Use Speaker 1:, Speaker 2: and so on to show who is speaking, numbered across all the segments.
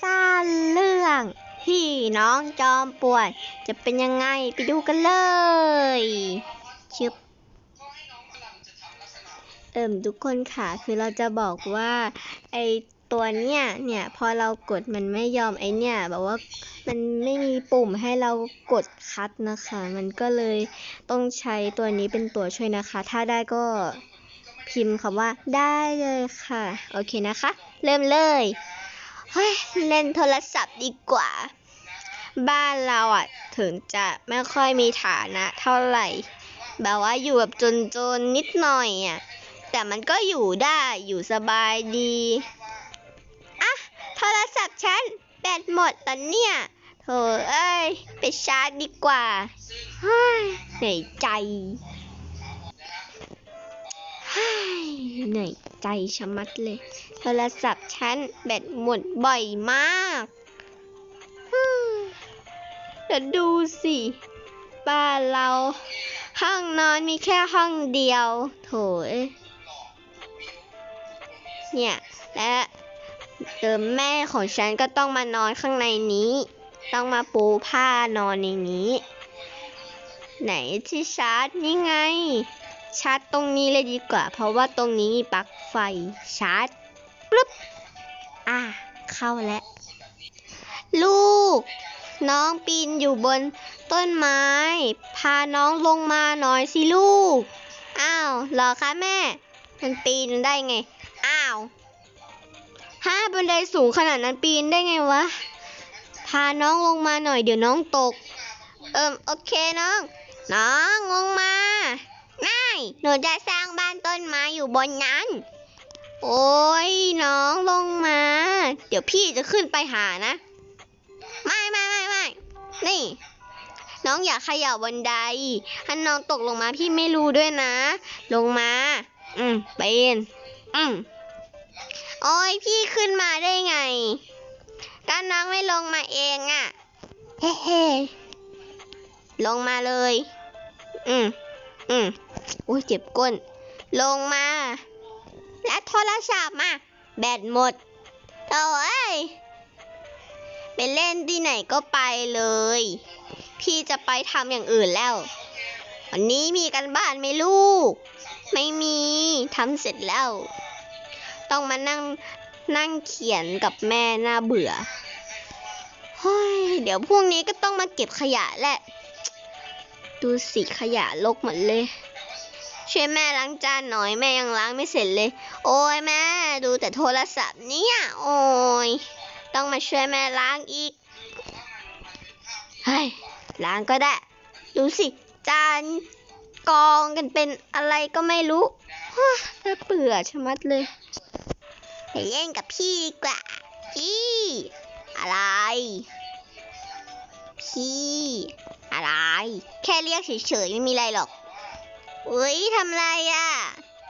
Speaker 1: ซ่านเรื่องพี่น้องจอมป่วนจะเป็นยังไงไปดูกันเลย ชึบ เอิ่มทุกคนค่ะ คือเราจะบอกว่า ไอตัวเนี้ยเนี่ย พอเรากดมันไม่ยอมไอเนี่ยแบบว่ามันไม่มีปุ่มให้เรากดคัดนะคะ มันก็เลยต้องใช้ตัวนี้เป็นตัวช่วยนะคะ ถ้าได้ก็พิมพ์คำว่าได้เลยค่ะ โอเคนะคะ เริ่มเลย เฮ้ยเล่นโทรศัพท์ดีกว่า บ้านเราอะ ถึงจะไม่ค่อยมีฐานะเท่าไหร่ แบบว่าอยู่แบบจนๆนิดหน่อยอะ แต่มันก็อยู่ได้อยู่สบายดีอะโทรศัพท์ฉันแบตหมดแล้วเนี่ยโถเอ้ย ไปชาร์จดีกว่าเฮ้ยเหนื่อยใจ เหนื่อยใจชะมัดเลย โทรศัพท์ฉันแบตหมดบ่อยมากฮึ่มเดี๋ยวดูสิ บ้านเรา ห้องนอนมีแค่ห้องเดียว โถยเนี่ย และเดิมแม่ของฉันก็ต้องมานอนข้างในนี้ ต้องมาปูผ้านอนในนี้ ไหนที่ชาร์จนี่ไง ชาร์จตรงนี้เลยดีกว่า เพราะว่าตรงนี้มีปลั๊กไฟชาร์จปึ๊บอะเข้าแล้ว ลูก น้องปีนอยู่บนต้นไม้ พาน้องลงมาหน่อยสิลูก อ้าวเหรอคะแม่ มันปีนได้ไง อ้าวห้าบันไดสูงขนาดนั้นปีนได้ไงวะ พาน้องลงมาหน่อยเดี๋ยวน้องตก เอิมโอเคน้อง น้องลงมา หนูจะสร้างบ้านต้นไม้อยู่บนนั้น โอ้ยน้องลงมา เดี๋ยวพี่จะขึ้นไปหานะ ไม่ไม่ไม่ไม่นี่ น้องอย่าขย่าบันไดถ้าน้องตกลงมาพี่ไม่รู้ด้วยนะ ลงมา อืมเป็นอืมโอ้ยพี่ขึ้นมาได้ไงก็น้องไม่ลงมาเองอะ่ะ เฮ้เฮ้ลงมาเลย อืม อืมอุ้ยเจ็บก้น ลงมา และโทรศัพท์มาแบตหมดโถ่เอ้ยไปเล่นที่ไหนก็ไปเลย พี่จะไปทำอย่างอื่นแล้ว วันนี้มีกันบ้านไหมลูก ไม่มีทำเสร็จแล้ว ต้องมานั่งนั่งเขียนกับแม่น่าเบื่อเฮ้ยเดี๋ยวพรุ่งนี้ก็ต้องมาเก็บขยะแหละ ดูสิขยะลกหมดเลย ช่วยแม่ล้างจานหน่อยแม่ยังล้างไม่เสร็จเลย โอ้ยแม่ดูแต่โทรศัพท์เนี่ยโอ้ยต้องมาช่วยแม่ล้างอีกเฮ้ยล้างก็ได้ดูสิจานกองกันเป็นอะไรก็ไม่รู้ฮ่าเบื่อชะมัดเลยไปเล่นกับพี่ดีกว่าพี่อะไร พี่ อะไร แค่เรียกเฉยๆไม่มีอะไรหรอกอุ้ยทำไรอะ่ะ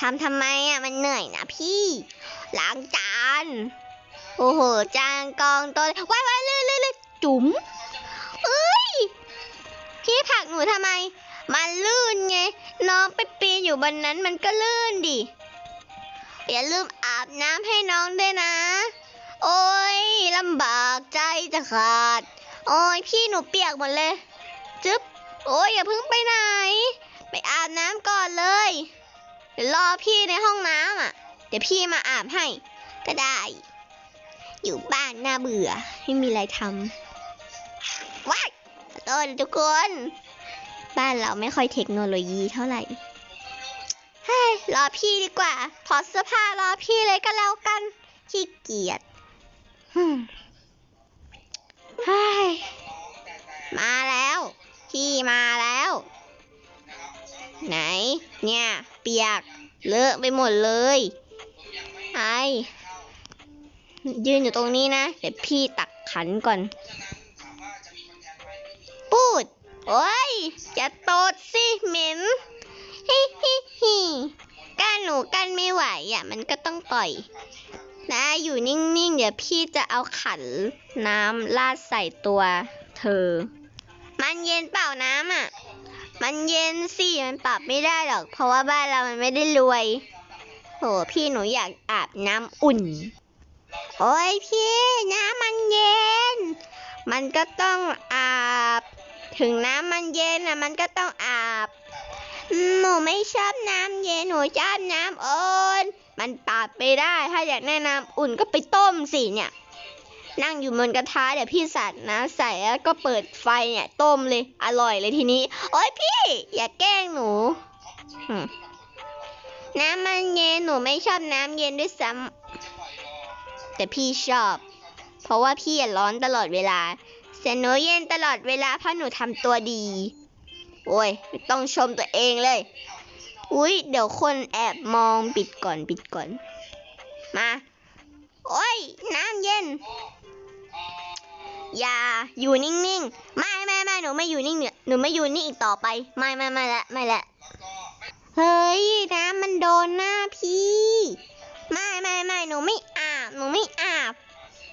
Speaker 1: ทำทำไมอะ่ะมันเหนื่อยนะพี่ล้างจานโอ้โหจานกองโตัวว้ายว้ายลื่นลื่นลื่นจุ๋มเอ้ยพี่ผักหนูทำไม มันลื่นไง น้องไปปีนอยู่บนนั้นมันก็ลื่นดิอย่าลืมอาบน้ำให้น้องด้วยนะ โอ้ยลำบากใจจะขาด โอ้ยพี่หนูเปียกหมดเลย จึ๊บ โอ้ยอย่าเพิ่งไปไหน ไปอาบน้ำก่อนเลย เดี๋ยวรอพี่ในห้องน้ำอะ เดี๋ยวพี่มาอาบให้ ก็ได้ อยู่บ้านน่าเบื่อ ไม่มีอะไรทำว้ายขอโทษทุกคน บ้านเราไม่ค่อยเทคโนโลยีเท่าไหร่เฮ้ยรอพี่ดีกว่าถอดเสื้อผ้ารอพี่เลยก็แล้วกัน ขี้เกียจฮึ่มเฮ้มาแล้ว พี่มาแล้ว ไหน เนี่ย เปียก เลอะไปหมดเลยไอยืนอยู่ตรงนี้นะ เดี๋ยวพี่ตักขันก่อน ปูด โอ้ยจะตดสิเหม็นฮิฮิฮิก้านหนูกันไม่ไหวอะ มันก็ต้องปล่อย นะอยู่นิ่ง ๆ เดี๋ยวพี่จะเอาขันน้ำลาดใส่ตัวเธอ มันเย็นเปล่าน้ำอะ มันเย็นสิ มันปรับไม่ได้หรอก เพราะว่าบ้านเรามันไม่ได้รวย โห พี่หนูอยากอาบน้ำอุ่น โอ้ยพี่น้ำมันเย็น มันก็ต้องอาบ ถึงน้ำมันเย็นนะมันก็ต้องอาบอืมหนูไม่ชอบน้ำเย็น หนูชอบน้ำอุ่น มันปรับไปได้ ถ้าอยากได้น้ำอุ่นก็ไปต้มสิเนี่ย นั่งอยู่บนกระทะเดี๋ยวพี่สัตว์น้ำใส่แล้วก็เปิดไฟเนี่ยต้มเลยอร่อยเลยทีนี้ โอ๊ยพี่ อย่าแกล้งหนู น้ำมันเย็นหนูไม่ชอบน้ำเย็นด้วยซ้ำแต่พี่ชอบ เพราะว่าพี่อะร้อนตลอดเวลาแต่หนูเย็นตลอดเวลาเพราะหนูทำตัวดี โอ้ยไม่ต้องชมตัวเองเลย อุ้ยเดี๋ยวคนแอบมองปิดก่อนปิดก่อน มา โอ้ย น้ำเย็น อย่าอยู่นิ่งๆ ไม่ไม่ไม่หนูไม่อยู่นิ่งเนี่ยหนูไม่อยู่นิ่งอีกต่อไป ไม่ไม่ไม่ละไม่ละเฮ้ยน้ำมันโดนหน้าพี่ ไม่ไม่ไม่หนูไม่อาบหนูไม่อาบ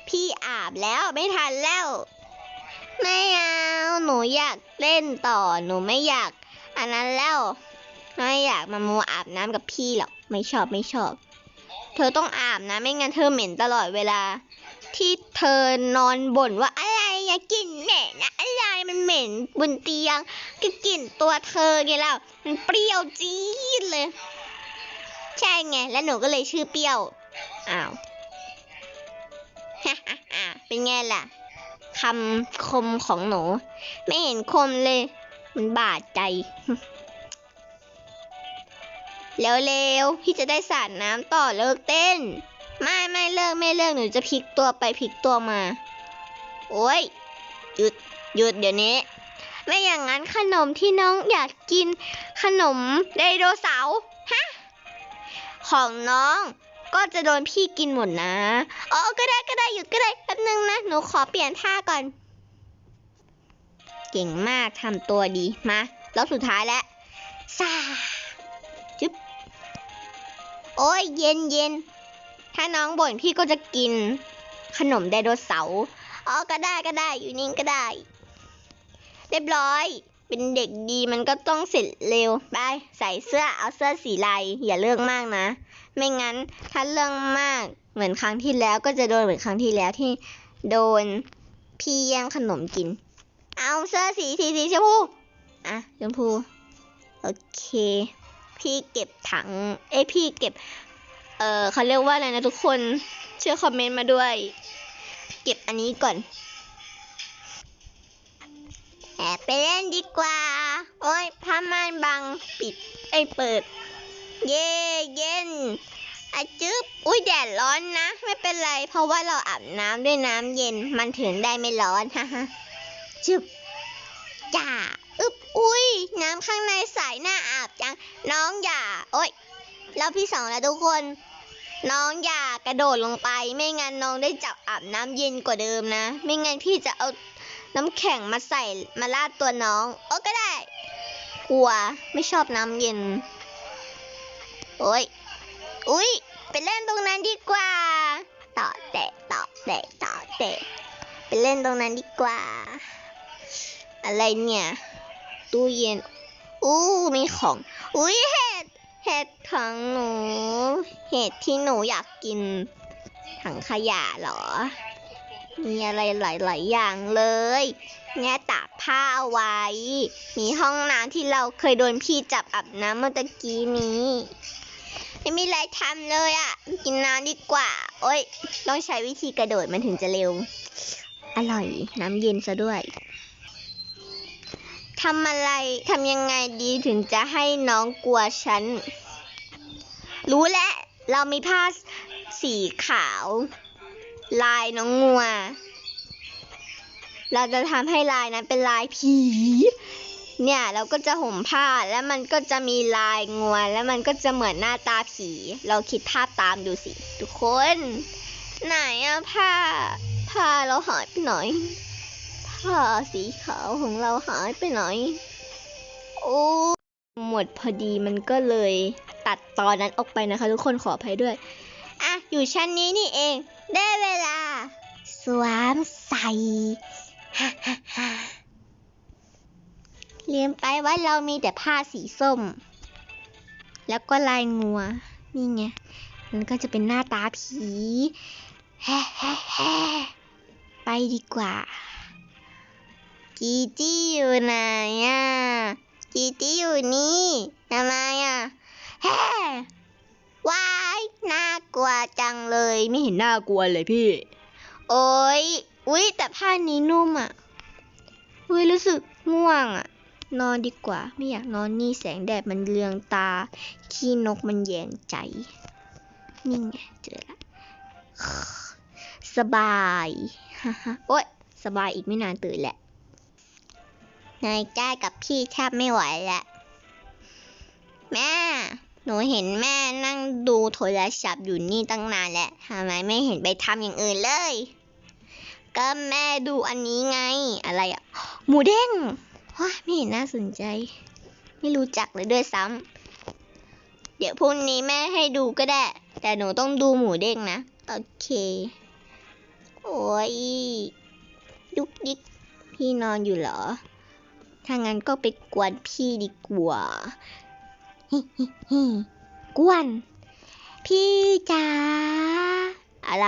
Speaker 1: พี่อาบแล้วไม่ทันแล้ว ไม่เอาหนูอยากเล่นต่อหนูไม่อยาก อันนั้นแล้วไม่อยากมามัวอาบน้ำกับพี่หรอกไม่ชอบไม่ชอบ เธอต้องอาบนะไม่งั้นเธอเหม็นตลอดเวลา ที่เธอนอนบ่นว่าอะไรอะกลิ่นเหม็นอะอะไรมันเหม็นบนเตียงก็กลิ่นตัวเธอไงแล้วมันเปรี้ยวจี๊ดเลย ใช่ไง แล้วหนูก็เลยชื่อเปรี้ยว อ้าวเป็นไงล่ะคำคมของหนู ไม่เห็นคมเลย มันบาดใจเร็วๆพี่จะได้สาดน้ำต่อเลิกเต้น ไม่ไม่เลิกไม่เลิกหนูจะพลิกตัวไปพลิกตัวมา โอ้ย หยุดหยุดเดี๋ยวนี้ ไม่อย่างนั้นขนมที่น้องอยากกินขนมไดโนเสาร์ฮะของน้องก็จะโดนพี่กินหมดนะอ๋อก็ได้ก็ได้หยุดก็ได้แป๊บนึงนะหนูขอเปลี่ยนท่าก่อน เก่งมากทำตัวดีมารอบสุดท้ายแล้วซาจึ๊บโอ้ยเย็นเย็นถ้าน้องบ่นพี่ก็จะกินขนมไดโนเสาร์ อ๋อก็ได้ก็ได้อยู่นิ่งก็ได้ เรียบร้อย เป็นเด็กดีมันก็ต้องเสร็จเร็วไปใส่เสื้อเอาเสื้อสีลายอย่าเลือกมากนะ ไม่งั้นถ้าเรื่องมากเหมือนครั้งที่แล้วก็จะโดนเหมือนครั้งที่แล้วที่โดนพี่แย่งขนมกิน เอาเสื้อสีสีสีชมพูอะชมพูโอเค พี่เก็บถัง เอ้พี่เก็บ เออเขาเรียกว่าอะไรนะทุกคนช่วยคอมเมนต์มาด้วย เก็บอันนี้ก่อนแอบไปเล่นดีกว่า โอ้ยผ้าม่านบังปิดไอ้เปิด เย่เย็นอะจึ๊บ อุ้ยแดดร้อนนะ ไม่เป็นไร เพราะว่าเราอาบน้ำด้วยน้ำเย็น มันถึงได้ไม่ร้อนฮ่าฮ่าจึ๊บจ้าอึบอุ้ย น้ำข้างในใสหน่าอาบจัง น้องอย่า โอ้ยรอบที่สองแล้วทุกคน น้องอย่ากระโดดลงไป ไม่งั้นน้องได้จับอาบน้ำเย็นกว่าเดิมนะ ไม่งั้นพี่จะเอาน้ำแข็งมาใส่มาลาดตัวน้องโอ้ก็ได้กลัวไม่ชอบน้ำเย็น โอ้ยอุ้ยไปเล่นตรงนั้นดีกว่าต่อเตะต่อเตะต่อเตะไปเล่นตรงนั้นดีกว่า อะไรเนี่ย ตู้เย็นอู้มีของ อุ้ยเห็ด เห็ดของหนู เห็ดที่หนูอยากกิน ถังขยะเหรอ มีอะไรหลาย ๆ อย่างเลย เนี่ยตากผ้าเอาไว้ มีห้องน้ำที่เราเคยโดนพี่จับอาบน้ำเมื่อตะกี้นี้ ไม่มีอะไรทำเลยอะ่ะ กินน้ำดีกว่า โอ้ยต้องใช้วิธีกระโดดมันถึงจะเร็ว อร่อย น้ำเย็นซะด้วย ทำอะไรทำยังไงดีถึงจะให้น้องกลัวฉัน รู้แล้ว เรามีผ้าสีขาว ลายน้องงัว เราจะทำให้ลายนั้นเป็นลายผี เนี่ย เราก็จะห่มผ้าแล้วมันก็จะมีลายงัว แล้วมันก็จะเหมือนหน้าตาผี เราคิดภาพตามดูสิ ทุกคน ไหนอะผ้าผ้าเราหายไปไหน ผ้าสีขาวของเราหายไปไหน โอ้หมดพอดีมันก็เลยตัดตอนนั้นออกไปนะคะ ทุกคนขออภัยด้วย อะ อยู่ชั้นนี้นี่เอง ได้เวลา สวมใส่ฮ่าฮ่าฮ่าลืมไปว่าเรามีแต่ผ้าสีส้ม แล้วก็ลายงัว นี่ไง มันก็จะเป็นหน้าตาผี แฮ่แฮ่แฮ่ไปดีกว่า จีจี้อยู่ไหนอะจีจี้อยู่นี่ทำไมอะแฮ่ว้ายน่ากลัวจังเลยไม่เห็นน่ากลัวเลยพี่ โอ้ยอุ้ยแต่ผ้านี้นุ่มอะอุ้ยรู้สึกง่วงอะ นอนดีกว่า ไม่อยากนอนนี่แสงแดดมันเลืองตา ขี้นกมันแยงใจ นี่ไงเจอละสบายฮ่าฮ่าโอ๊ย สบายอีกไม่นานตื่นแหละ นายจ้ากับพี่แทบไม่ไหวแล้วแม่ หนูเห็นแม่นั่งดูโทรศัพท์อยู่นี่ตั้งนานแล้วทำไมไม่เห็นไปทำอย่างอื่นเลย ก็แม่ดูอันนี้ไง อะไรอะหมูเด้งว้าไม่เห็นน่าสนใจ ไม่รู้จักเลยด้วยซ้ำเดี๋ยวพรุ่งนี้แม่ให้ดูก็ได้ แต่หนูต้องดูหมูเด้งนะ โอเค โอ้ยยุกยิกพี่นอนอยู่เหรอ ถ้างั้นก็ไปกวนพี่ดีกว่า กวน พี่จ๋า อะไร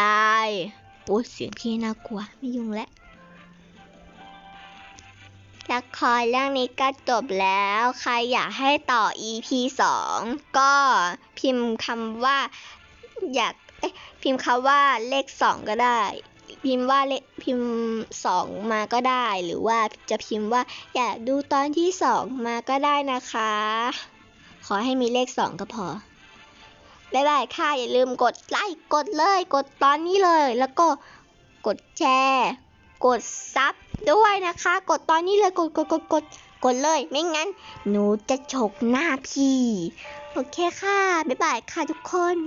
Speaker 1: โอ้เสียงพี่น่ากลัว ไม่ยุ่งแล้วละครเรื่องนี้ก็จบแล้ว ใครอยากให้ต่อ EP สองก็พิมพ์คำว่าอยากพิมพ์คำว่าเลขสองก็ได้ พิมพ์ว่าเลขพิมพ์สองมาก็ได้ หรือว่าจะพิมพ์ว่าอยากดูตอนที่สองมาก็ได้นะคะ ขอให้มีเลขสองก็พอบ๊ายบายค่ะ อย่าลืมกดไลค์กดเลย กดตอนนี้เลย แล้วก็กดแชร์ กดซับด้วยนะคะ กดตอนนี้เลยกดกดกดกดกดเลย ไม่งั้น หนูจะฉกหน้าพี่ โอเคค่ะ บ๊ายบายค่ะทุกคน